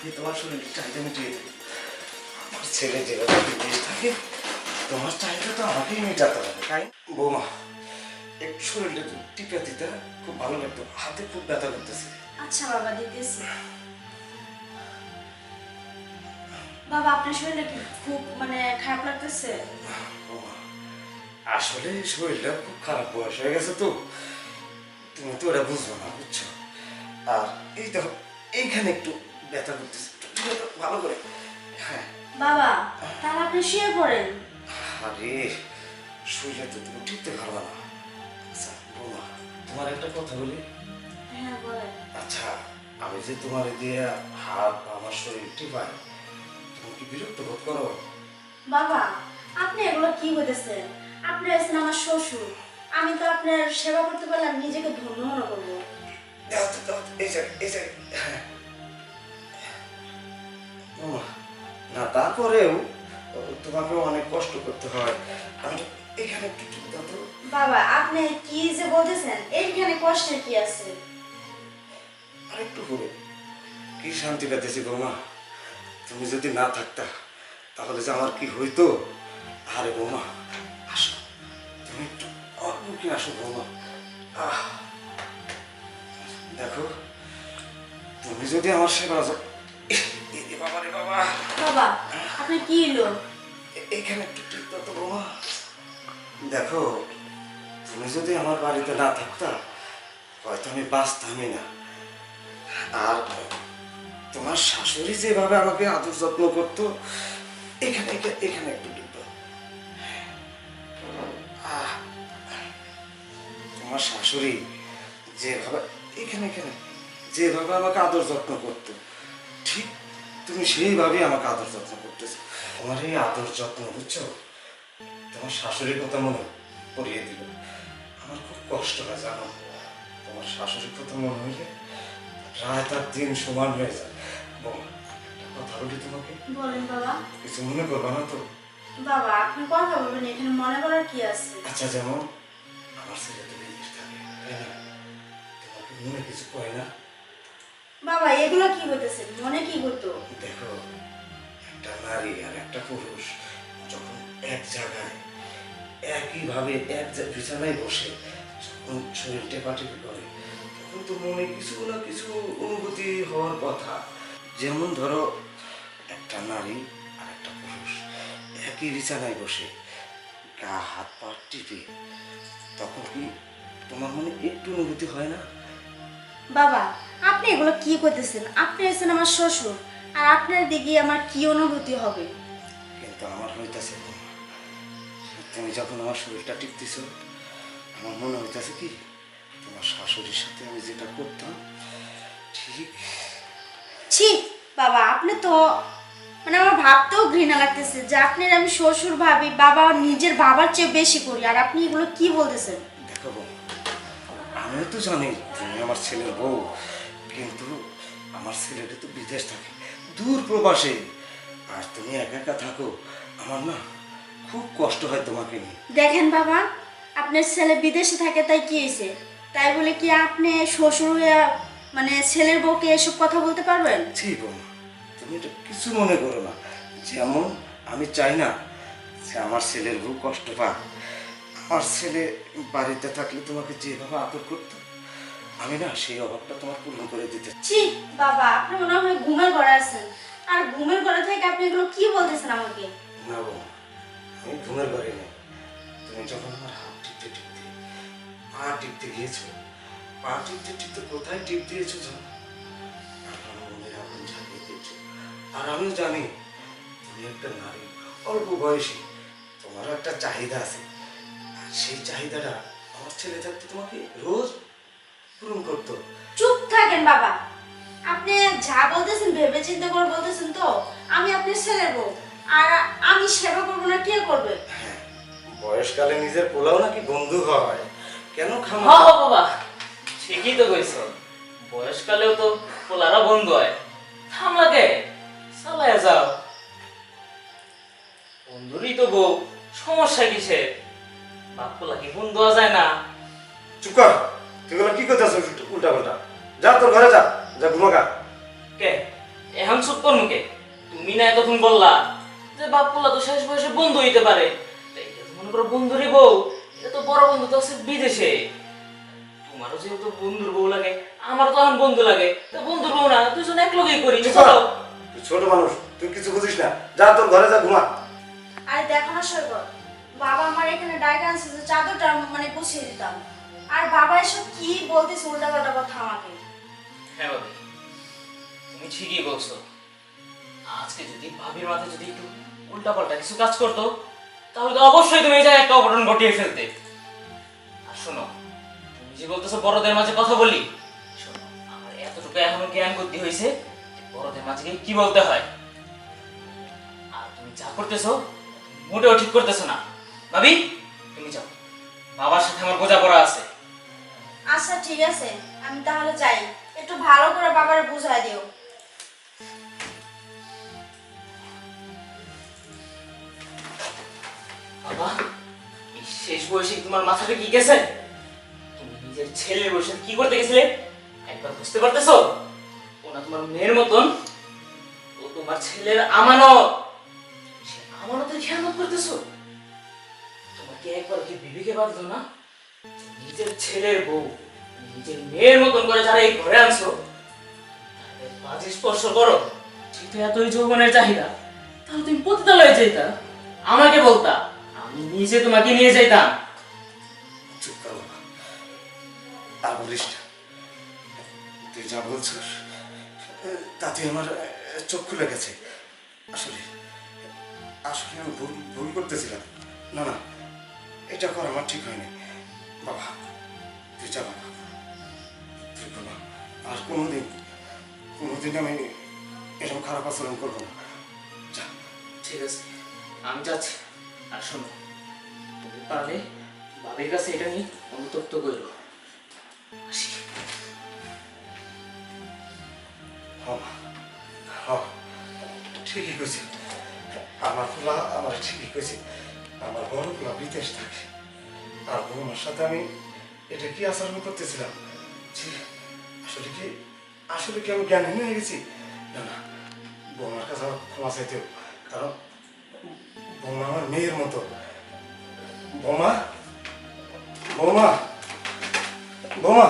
আমি তোমার শরীরের চাহিদা মিটিয়ে দেবো আমার ছেলে যেভাবে বিদেশ থাকে তোমার চাহিদা তো আমাকেই মেটাতে হবে। তাই? বৌমা একটু শরীরটা একটু টিপে দিতে খুব ভালো লাগতো। হাতে খুব ব্যথা করতেছে। আচ্ছা বাবা দিতেছি। বাবা আপনার শরীরে কি খুব মানে খারাপ লাগতেছে? আসলে শরীরটা খুব খারাপ বয়স হয়ে গেছে তো। তুমি তো ওটা বুঝব না বুঝছ? আর এই দেখো এইখানে একটু ব্যথা করতেছে। ভালো করে। হ্যাঁ। বাবা তাহলে আপনি শুয়ে পড়েন। আরে শুইলে তো তুমি ঠিকতে পারবা না। আচ্ছা বৌমা তোমার একটা কথা বলি। হ্যাঁ বলেন। আচ্ছা আমি যে তোমার দিয়ে হাত আমার শরীর টিপাই তুমি কি বিরক্ত বোধ করো? বাবা আপনি এগুলো কি বলতেছেন? আপনি আছেন আমার শ্বশুর। আমি তো আপনার সেবা করতে পারলাম নিজেকে ধন্য মনে করব। এই জায়গায় এই জায়গায় হ্যাঁ। না তারপরেও তোমাকে অনেক কষ্ট করতে হয়। আমি এখানে একটু দাও তো। বাবা আপনি কি যে বলতেছেন এইখানে কষ্টের কি আছে? আর একটু করে কি শান্তি পেতেছি বৌমা তুমি যদি না থাকতা তাহলে যে আমার কি হইতো? আরে বৌমা আসো। তুমি একটু আমার বুকে আসো বৌমা। আহ দেখো তুমি যদি আমার সেবা এখানে দেখো, তুমি যদি আমার বাড়িতে না থাকতা, হয়তো আমি বাঁচতামই না। আর তোমার শাশুড়ি যেভাবে আমাকে আদর যত্ন করতো, এখানে এখানে- একটু দাও। তোমার শাশুড়ি যেভাবে এখানে এখানে যেভাবে আমাকে আদর যত্ন করতো, ঠিক তুমি সেইভাবে আমাকে আদর যত্ন করতেছো। তোমার এই আদর যত্ন বুঝছ? তোমার শাশুড়ির কথা মনে পড়িয়ে দিল। আমার খুব কষ্ট হয় জানো? তোমার শাশুড়ির কথা মনে হইলে রাত আর দিন সমান হয়ে যায়। একটা কথা বলি তোমাকে? বলেন বাবা। কিছু মনে করবা না তো? বাবা আপনি কথা বলবেন এখানে মনে করার কি আছে? আচ্ছা যেমন আমার ছেলে তো বিদেশ থাকে তাই না? তোমাকে মনে কিছু কয় না? বাবা এগুলো কি হইতেছে? মনে কি হতো দেখো একটা নারী আর একটা পুরুষ যখন এক জায়গায় একইভাবে এক বিছানায় বসে যখন শরীর টেপাটেপি করে তখন তো মনে কিছু না কিছু অনুভূতি হওয়ার কথা। যেমন ধরো একটা নারী আর একটা পুরুষ একই বিছানায় বসে গা হাত পা টিপে তখন কি তোমার মনে একটু অনুভূতি হয় না? বাবা আপনি এগুলো কি করতেছেন? আপনি আছেন আমার শ্বশুর আর আপনার দিকে আমার কি অনুভূতি হবে? কিন্তু আমার হইতাছে। তুমি যখন আমার শরীরটা টিপতেছ আমার মনে হইতাছে কি? তোমার শাশুড়ির সাথে আমি যেটা করতাম ঠিক ছি বাবা আপনি তো মানে আমার ভাবতেও ঘৃণা লাগতেছে যে আপনার আমি শ্বশুর ভাবি বাবা নিজের বাবার চেয়ে বেশি করি আর আপনি এগুলো কি বলতেছেন? দেখো আমিও তো জানি তুমি আমার ছেলের বউ কিন্তু আমার ছেলেটা তো বিদেশ থাকে দূর প্রবাসে। আর তুমি একা একা থাকো আমার না খুব কষ্ট হয় তোমাকে নিয়ে। দেখেন বাবা আপনার ছেলে বিদেশে থাকে তাই কি হয়েছে? তাই বলে কি আপনি শ্বশুর হয়ে মানে ছেলের বউকে এসব কথা বলতে পারবেন? ছি বৌমা তুমি এটা কিছু মনে করো না। যেমন আমি চাই না যে আমার ছেলের বউ কষ্ট পাক। আমার ছেলে বাড়িতে থাকলে তোমাকে যেভাবে আদর করতো আমি না সেই অভাবটা তোমার পূর্ণ করে দিতে ছি বাবা আপনি মনে হয় ঘুমের ঘরে আছেন। আর ঘুমের ঘরে থেকে আপনি এগুলো কি বলতেছেন আমাকে? না বৌমা আমি ঘুমের ঘরে নেই। তুমি যখন আমার হাত টিপতে টিপতে পা টিপতে গিয়েছো পা টিপতে টিপতে কোথায় টিপ দিয়েছ জানো? আর আমিও জানি তুমি একটা নারী অল্প বয়সী তোমারও একটা চাহিদা আছে। আর সেই চাহিদাটা আমার ছেলে থাকতে তোমাকে রোজ পূরণ করতো। চুপ থাকেন বাবা। আপনি যা বলতেছেন ভেবে চিন্তা করে বলতেছেন তো। আমি আপনার ছেলের বউ। আর আমি সেবা করব না কে করবে? হ্যাঁ বয়সকালে নিজের পোলাও নাকি বন্ধু হয়? কেন খামা হ হ বাবা। ঠিকই তো কইছ। বয়সকালেও তো পোলারা বন্ধু হয়। থাম লাগে চালায় যাও। বন্ধুরই তো বউ। সমস্যা কিসে বাপ পোলা কি বন্ধু হওয়া যায় না? চুপ কর। তুই এগুলো কি করতেছ? উল্টা পাল্টা যা তোর ঘরে যা। যা ঘুমাকা কে? এখন চুপ কর মুখে তুমি না এতক্ষণ বললা যে বাপুলা তো শেষ বয়সে বন্ধু হইতে পারে। মনে করো বন্ধুরই বউ। এটা তো বড় বন্ধু তো আছে বিদেশে। তোমারও যেহেতু বন্ধুর বউ লাগে আমার তো এখন বন্ধু লাগে। তা বন্ধুর বউ না দুজন এক লগেই করি চলো তুই ছোট মানুষ তুই কিছু বুঝিস না। যা তোর ঘরে যা ঘুমা। আরে দেখো না সৈকত বাবা আমার এখানে আনছে যে চাদরটা মানে গুছিয়ে দিতাম। আর বাবা এসব কি বলতেছে উল্টাপাল্টা কথা আমাকে? হ্যাঁ ভাবি তুমি ঠিকই বলছো। আজকে যদি ভাবির মাথায় যদি একটু উল্টাপাল্টা কিছু কাজ করতো, তাহলে তো অবশ্যই তুমি এই একটা অঘটন ঘটিয়ে ফেলতে। আর শোনো, তুমি যে বলতেছো বড়দের মাঝে কথা বলি, শোনো, আমার এতটুকু এখনও জ্ঞান বুদ্ধি হয়েছে বড়দের মাঝে কি বলতে হয়। আর তুমি যা করতেছো মোটেও ঠিক করতেছো না। ভাবি, তুমি যাও। বাবার সাথে আমার বোঝাপড়া আছে। আচ্ছা ঠিক আছে। আমি তাহলে যাই। একটু ভালো করে বাবারে বুঝাই দিও। বাবা, এই শেষ বয়সে তোমার মাথাটা কি গেছে? তুমি নিজের ছেলের বয়সে কি করতে গেছিলে? একবার বুঝতে পারতেছো? ওনা তোমার মেয়ের মতন, ও তোমার ছেলের আমানত। সে আমানতের খেয়ানত করতেছো? তোমাকে একবার কি বিবেকে বাঁধলো না? নিজের ছেলের বউ, নিজের মেয়ের মতন করে যারা এই ঘরে আনছো, তাদের বাজে স্পর্শ করো। যেহেতু এতই যৌবনের চাহিদা। তাহলে তুমি পতিতালয়ে যেতা আমাকে বলতা, আমি নিজে তোমাকে নিয়ে যাইতাম। চুপ কর আর বলিস না। তুই যা বলছিস তাতে আমার চোখ খুলে গেছে আসলে আসলে আমি ভুল ভুল করতেছিলাম। না না, এটা করা আমার ঠিক হয়নি। বাবা, তুই যা বাবা। তুই বাবা, আর কোনোদিন কোনোদিন আমি এরকম খারাপ আচরণ করব না। যা, ঠিক আছে, আমি যাচ্ছি। আর শোনো, তুমি পারলে বাবির কাছে এটা নিয়ে অনুতপ্ত করো আসি। ঠিকই কইছে। আমার ফুলা আমার ঠিকই কইছে। আমার বড় ফুলা বিদেশ থাকে। আর ওনার সাথে আমি এটা কি আচরণ করতেছিলাম? আসলে কি আসলে কি আমি জ্ঞানহীন হয়ে গেছি? না না বৌমার কাছে আমার ক্ষমা চাইতেও কারণ বৌমা আমার মেয়ের মতো। বৌমা? বৌমা? বৌমা?